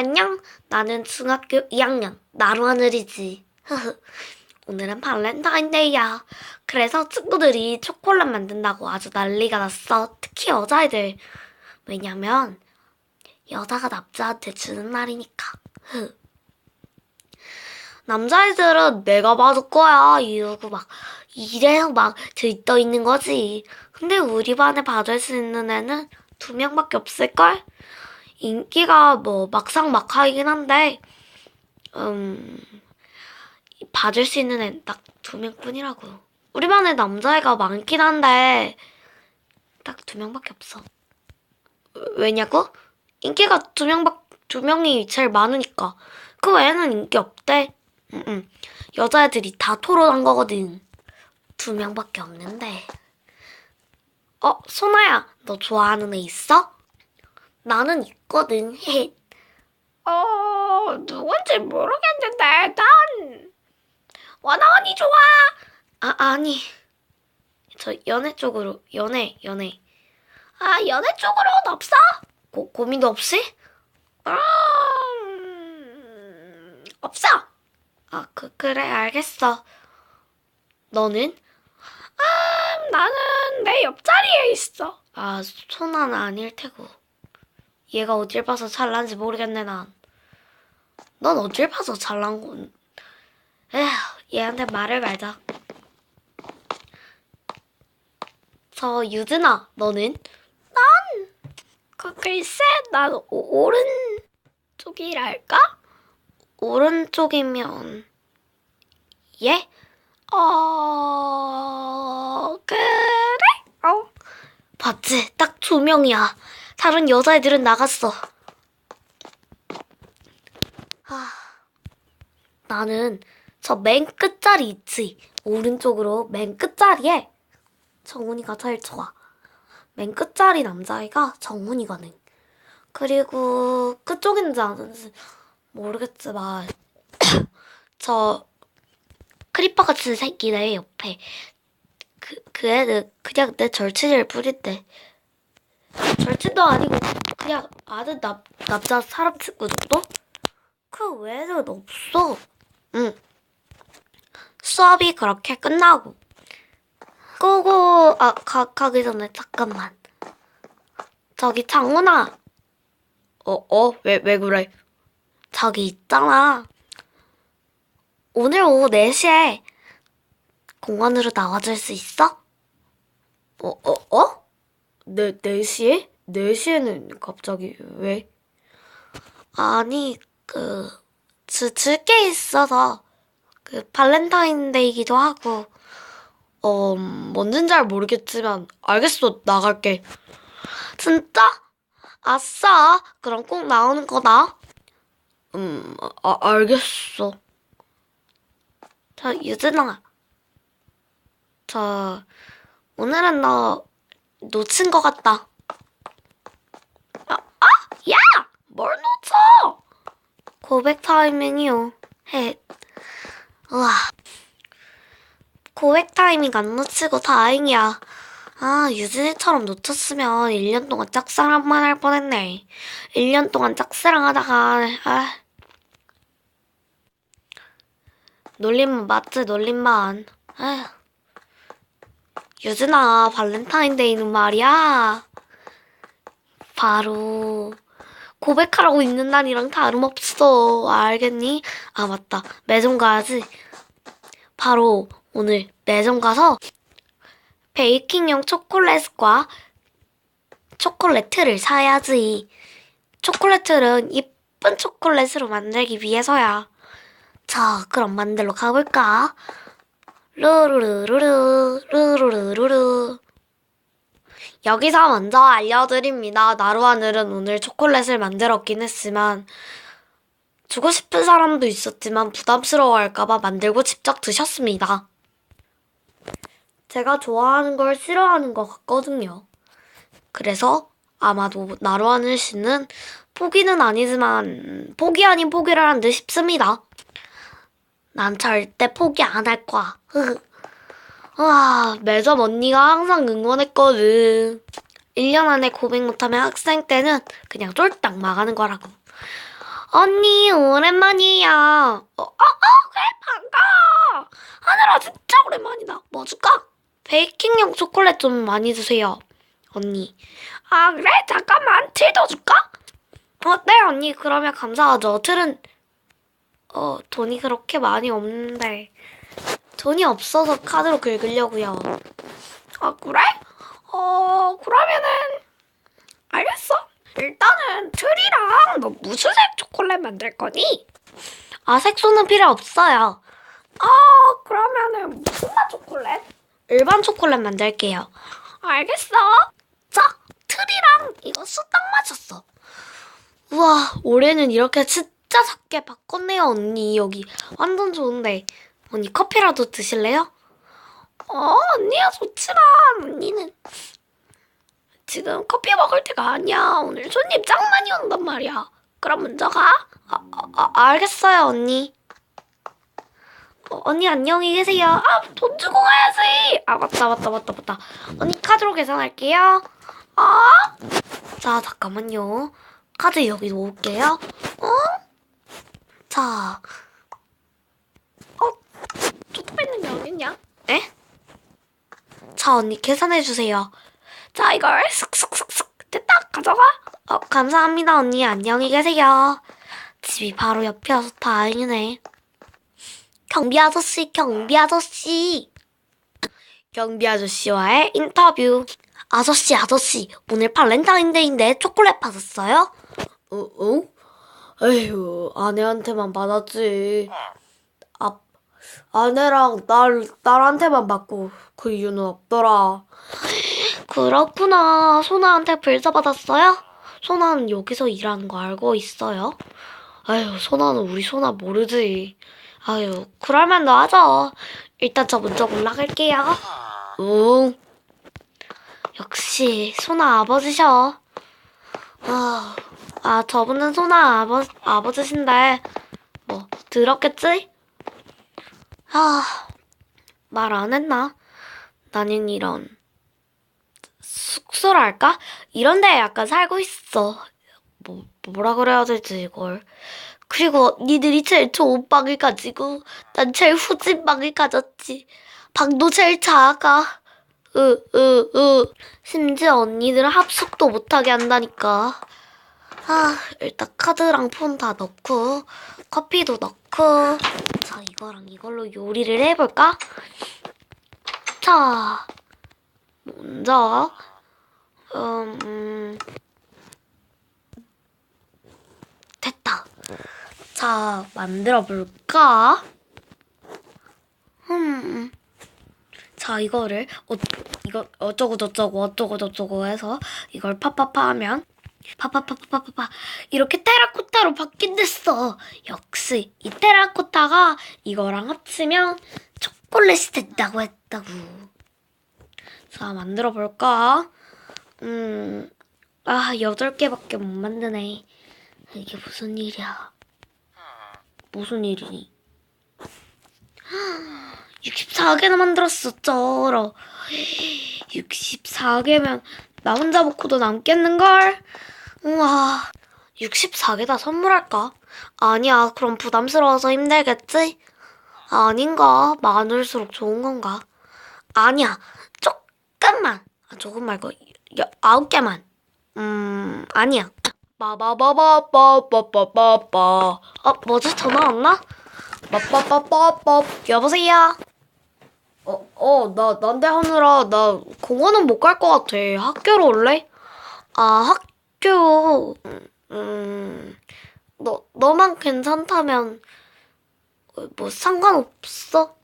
안녕, 나는 중학교 2학년 나루하늘이지. 오늘은 발렌타인데이야. 그래서 친구들이 초콜릿 만든다고 아주 난리가 났어. 특히 여자애들. 왜냐면 여자가 남자한테 주는 날이니까. 남자애들은 내가 받을 거야 이러고 막 이래서 막 들떠 있는 거지. 근데 우리 반에 받을 수 있는 애는 두 명밖에 없을걸? 인기가 뭐 막상 막하이긴 한데, 음, 받을 수 있는 애는 딱두 명뿐이라고. 우리 반에 남자애가 많긴 한데, 딱 두 명밖에 없어. 왜냐고? 인기가 두 명밖, 두 명이 제일 많으니까. 그 외에는 인기 없대. 응, 응. 여자애들이 다 토론한 거거든. 두 명밖에 없는데. 어, 소나야, 너 좋아하는 애 있어? 나는 있거든. 헤. 어, 누군지 모르겠는데, 난 원아원이 좋아. 아, 아니. 저 연애 쪽으로, 연애, 연애. 아, 연애 쪽으로는 없어? 고, 고민도 없이? 음, 없어. 아, 그, 그래, 알겠어. 너는? 음, 나는 내 옆자리에 있어. 아, 소나는 아닐 테고. 얘가 어딜 봐서 잘난지 모르겠네, 난. 넌 어딜 봐서 잘난 건. 에휴, 얘한테 말을 말자. 저, 유진아, 너는? 그 글쎄, 난 오- 오른쪽이랄까? 오른쪽이면. 얘? 어, 그래? 어, 봤지? 딱 두 명이야. 다른 여자애들은 나갔어. 아, 나는 저 맨 끝자리 있지. 오른쪽으로 맨 끝자리에 정훈이가 제일 좋아. 맨 끝자리 남자애가 정훈이거든. 그리고 그쪽인지 아는지 모르겠지만 저 크리퍼 같은 새끼 내 옆에 그, 그 애는 그냥 내 절친을 부린대. 절친도 아니고 그냥 아는 남, 남자 사람 친구 정도? 그 외에는 없어. 응. 수업이 그렇게 끝나고. 끄고, 아, 가, 가기 전에 잠깐만. 저기 장훈아. 어, 어? 왜, 왜 그래? 저기 있잖아. 오늘 오후 4시에 공원으로 나와줄 수 있어? 어, 어, 어? 네, 4시에? 4시에는 갑자기 왜? 아니, 그, 줄, 줄게 있어서, 그, 발렌타인데이기도 하고, 어, 뭔진 잘 모르겠지만, 알겠어, 나갈게. 진짜? 아싸, 그럼 꼭 나오는 거다. 음, 아, 알겠어. 자, 유진아. 저, 오늘은 너 놓친 것 같다. 야! 뭘 놓쳐? 고백 타이밍이요. 해. 우와. 고백 타이밍 안 놓치고 다행이야. 아, 유진이처럼 놓쳤으면 1년 동안 짝사랑만 할 뻔했네. 1년 동안 짝사랑 하다가, 아. 놀림만 맞지, 놀림만. 아휴. 유진아, 발렌타인데이는 말이야. 바로, 고백하라고 있는 날이랑 다름없어. 알겠니? 아, 맞다. 매점 가야지. 바로 오늘 매점 가서 베이킹용 초콜릿과 초콜릿을 사야지. 초콜릿은 이쁜 초콜릿으로 만들기 위해서야. 자, 그럼 만들러 가볼까? 루루루루루, 루 루루루루. 여기서 먼저 알려드립니다. 나루하늘은 오늘 초콜릿을 만들었긴 했지만 주고 싶은 사람도 있었지만 부담스러워할까봐 만들고 직접 드셨습니다. 제가 좋아하는 걸 싫어하는 것 같거든요. 그래서 아마도 나루하늘 씨는 포기는 아니지만 포기 아닌 포기를 한 듯 싶습니다. 난 절대 포기 안 할 거야. 와, 매점 언니가 항상 응원했거든. 1년 안에 고백 못하면 학생 때는 그냥 쫄딱 망하는 거라고. 언니, 오랜만이에요. 어, 어, 어, 그래, 반가워. 하늘아, 진짜 오랜만이다. 뭐 줄까? 베이킹용 초콜릿 좀 많이 주세요. 언니. 아, 그래? 잠깐만, 틀도 줄까? 어, 네, 언니. 그러면 감사하죠. 틀은, 어, 돈이 그렇게 많이 없는데. 돈이 없어서 카드로 긁으려고요. 아, 그래? 어, 그러면은, 알겠어. 일단은 틀이랑 너 무슨 색 초콜릿 만들 거니? 아, 색소는 필요 없어요. 아, 그러면은 무슨 맛 초콜릿? 일반 초콜릿 만들게요. 알겠어. 자, 틀이랑 이거 수딱 맞췄어. 우와, 올해는 이렇게 진짜 작게 바꿨네요, 언니. 여기 완전 좋은데. 언니, 커피라도 드실래요? 어, 언니야 좋지만 언니는 지금 커피 먹을 때가 아니야. 오늘 손님 짱 많이 온단 말이야. 그럼 먼저 가. 아, 아, 아, 알겠어요, 언니. 어, 언니, 안녕히 계세요. 아, 돈 주고 가야지. 아, 맞다, 맞다, 맞다, 맞다. 언니, 카드로 계산할게요. 아, 자, 잠깐만요. 카드 여기 놓을게요. 어? 자, 초코 있는 게 어딨냐? 에? 자, 언니, 계산해주세요. 자, 이걸 슥슥슥슥 됐다. 가져가. 어, 감사합니다, 언니. 안녕히 계세요. 집이 바로 옆이어서 다행이네. 경비 아저씨, 경비 아저씨. 경비 아저씨와의 인터뷰. 아저씨, 아저씨, 오늘 발렌타인데이인데 초콜릿 받았어요? 어, 어? 에휴, 아내한테만 받았지. 아, 아내랑 딸, 딸한테만 받고 그 이유는 없더라. 그렇구나. 소나한테 불사 받았어요? 소나는 여기서 일하는 거 알고 있어요? 아유, 소나는 우리 소나 모르지. 아유, 그럴만도 하죠. 일단 저 먼저 올라갈게요. 응. 역시 소나 아버지셔. 아, 아 저분은 소나 아버, 아버지신데 뭐 들었겠지? 아, 말 안 했나? 나는 이런 숙소랄까? 이런 데 약간 살고 있어. 뭐, 뭐라 그래야 되지, 이걸. 그리고 니들이 제일 좋은 방을 가지고, 난 제일 후진 방을 가졌지. 방도 제일 작아. 으, 으, 으. 심지어 언니들은 합숙도 못하게 한다니까. 아, 일단 카드랑 폰 다 넣고, 커피도 넣고. 자, 이거랑 이걸로 요리를 해볼까? 자, 먼저, 음, 음, 됐다. 자, 만들어 볼까? 음, 자, 이거를, 어, 이거, 어쩌고 저쩌고, 어쩌고 저쩌고 해서, 이걸 파파파 하면, 파파파파파파, 이렇게 테라코타로 바뀐댔어. 역시, 이 테라코타가 이거랑 합치면 초콜릿이 된다고 했다고. 자, 만들어 볼까? 음, 아, 여덟 개밖에 못 만드네. 이게 무슨 일이야? 무슨 일이니? 64개나 만들었어, 쩔어. 64개면 나 혼자 먹고도 남겠는걸? 우와, 64개다 선물할까? 아니야, 그럼 부담스러워서 힘들겠지? 아닌가? 많을수록 좋은 건가? 아니야, 조금만. 아, 조금 말고 여, 아홉 개만. 음, 아니야. 빠바바바바바바바. 어, 뭐지? 전화 왔나? 빠빠빠빠빠. 여보세요? 어, 어, 나, 난데 하느라, 나 공원은 못 갈 것 같아. 학교로 올래? 아, 학교, 음, 너, 너만 괜찮다면, 어, 뭐, 상관없어?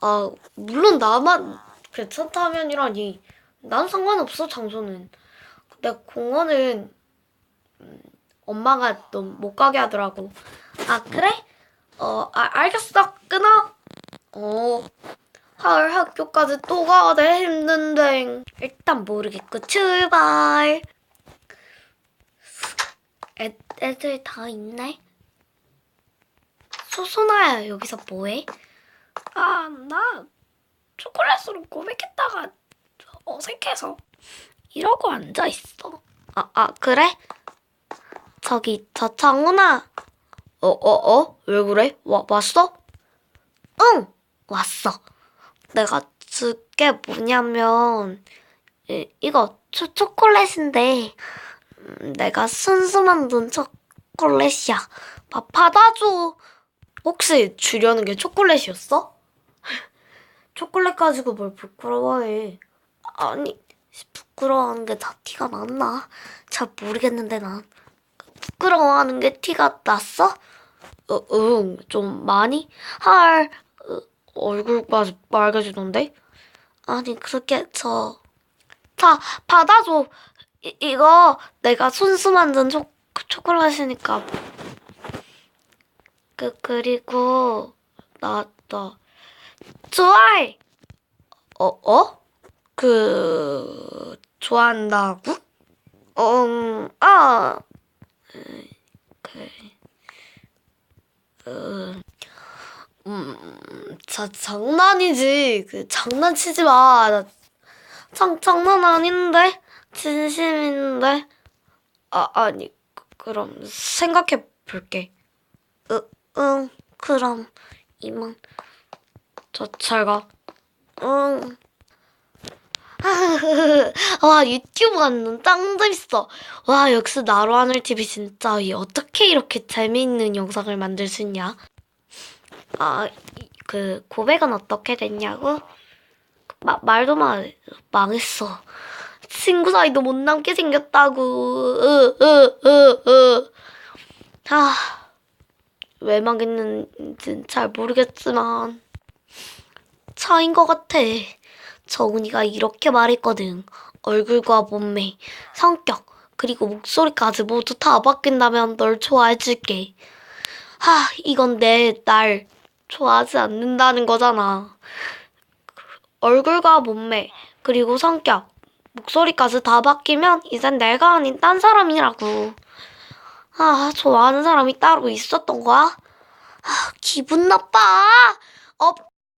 아, 물론 나만 괜찮다면이라니. 난 상관없어, 장소는. 근데 공원은, 음, 엄마가 너못 가게 하더라고. 아, 그래? 어, 아, 알겠어. 끊어. 어. 헐, 학교까지 또 가야 돼. 힘든데. 일단 모르겠고, 출발. 애, 애들 다 있네? 소소나야, 여기서 뭐해? 아, 나 초콜릿으로 고백했다가 어색해서 이러고 앉아 있어. 아, 아, 그래? 저기, 저 정훈아. 어, 어, 어? 왜 그래? 와, 왔어? 응, 왔어. 내가 줄게 뭐냐면, 이, 이거 초, 초콜릿인데, 음, 내가 순수 만든 초콜릿이야. 바, 받아줘. 혹시 주려는 게 초콜릿이었어? 초콜릿 가지고 뭘 부끄러워해. 아니, 부끄러워하는 게 다 티가 났나? 잘 모르겠는데 난. 부끄러워하는 게 티가 났어? 어, 응, 좀 많이? 헐, 어, 얼굴까지 빨개지던데? 아니, 그렇게 저... 자, 받아줘. 이, 이거 내가 손수 만든 초, 초콜릿이니까. 그, 그리고, 나, 나, 좋아해! 어, 어? 그, 좋아한다고? 음, 아, 그, 음, 음, 자, 장난이지. 그, 장난치지 마. 나, 장, 장난 아닌데? 진심인데? 아, 아니, 그- 그럼, 생각해 볼게. 으, 응, 그럼, 이만. 저, 잘 가. 응. 와 유튜브 가는 짱 재밌어. 와 역시 나로 하늘 TV 진짜 이 어떻게 이렇게 재미있는 영상을 만들 수 있냐? 아 그 고백은 어떻게 됐냐고? 마, 말도 마 망했어. 친구 사이도 못 남게 생겼다고. 으 으 으 으. 아. 왜 망했는지 잘 모르겠지만 차인 것 같아. 정은이가 이렇게 말했거든. 얼굴과 몸매, 성격, 그리고 목소리까지 모두 다 바뀐다면 널 좋아해줄게. 하, 이건 내 날 좋아하지 않는다는 거잖아. 얼굴과 몸매, 그리고 성격, 목소리까지 다 바뀌면 이젠 내가 아닌 딴 사람이라고. 아, 좋아하는 사람이 따로 있었던 거야? 아, 기분 나빠. 없,